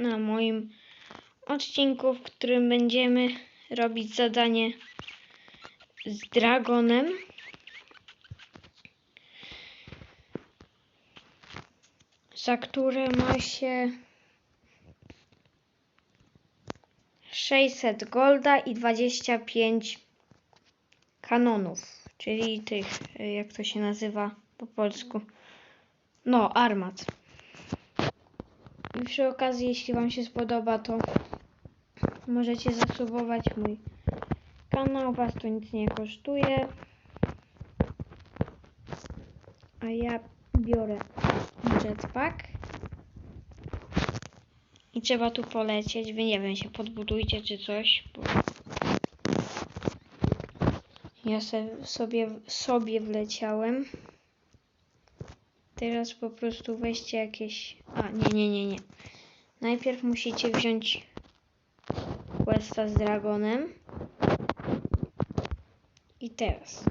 na moim odcinku, w którym będziemy robić zadanie z Dragonem. Za które ma się 600 golda i 25 kanonów, czyli tych, jak to się nazywa po polsku. No, armat. Przy okazji, jeśli Wam się spodoba, to możecie zasubować mój kanał. Was to nic nie kosztuje. A ja biorę jetpack. I trzeba tu polecieć. Wy nie wiem, się podbudujcie czy coś. Bo ja sobie, sobie wleciałem. Teraz po prostu weźcie jakieś... A, nie, nie, nie, nie. Najpierw musicie wziąć questa z dragonem. I teraz.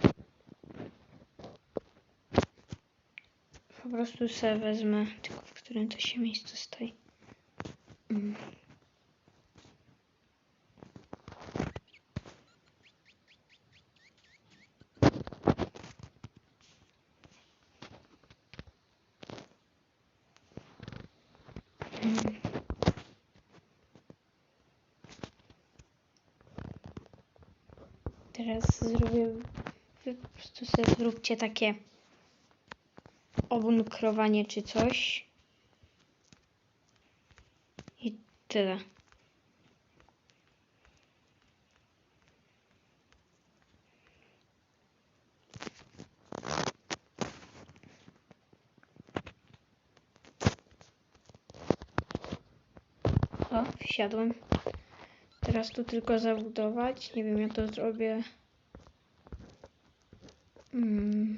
Po prostu sobie wezmę, tylko w którym to się miejscu stoi. Mm. Teraz zrobię. Po prostu sobie zróbcie takie obunkrowanie czy coś. I tyle. O, wsiadłem. Teraz tu tylko zabudować. Nie wiem, ja to zrobię. Mm.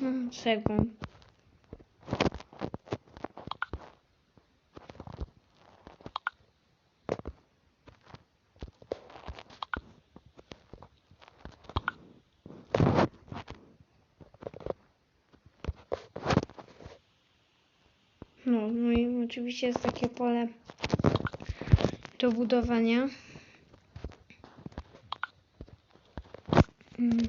No, cegłą. No, no i oczywiście jest takie pole do budowania. Mm.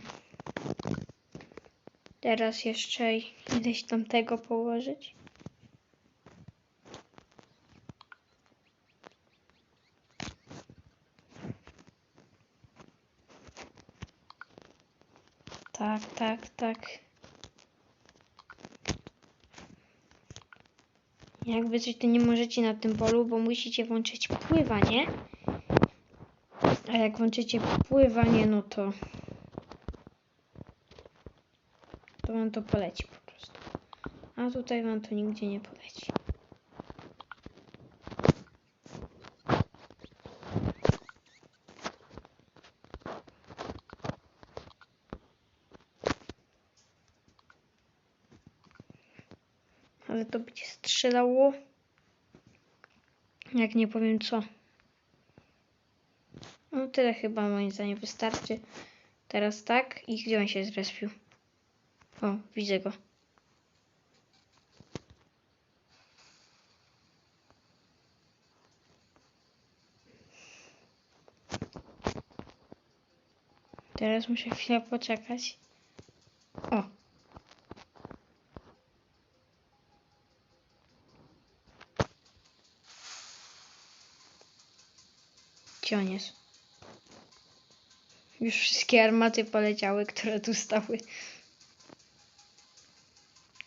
Teraz jeszcze ileś tam tego położyć. Tak, tak, tak. Jakby coś to nie możecie na tym polu, bo musicie włączyć pływanie. A jak włączycie pływanie, no to to wam to poleci po prostu. A tutaj wam to nigdzie nie poleci. Ale to będzie strzelało. Jak nie powiem co. No tyle chyba moim zdaniem wystarczy. Teraz tak. I gdzie on się zrespił? O, widzę go. Teraz muszę chwilę poczekać. O. Gdzie on jest? Już wszystkie armaty poleciały, które tu stały.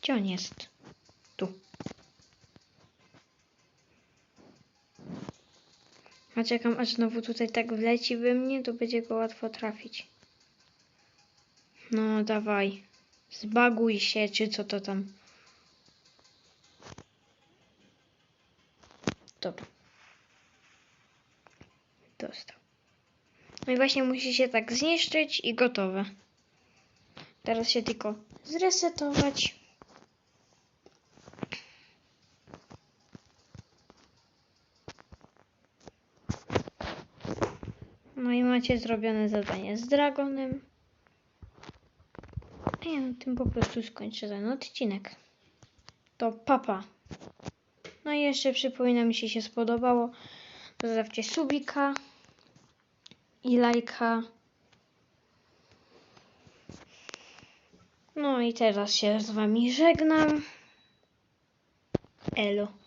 Gdzie on jest? Tu. A czekam, aż znowu tutaj tak wleci we mnie, to będzie go łatwo trafić. No, dawaj. Zbaguj się, czy co to tam. Dobra. Dostał. No i właśnie musi się tak zniszczyć i gotowe. Teraz się tylko zresetować. No i macie zrobione zadanie z dragonem. A ja na tym po prostu skończę ten odcinek. To papa. No i jeszcze przypominam, jeśli się spodobało, zostawcie subika i lajka. No i teraz się z wami żegnam. Elo.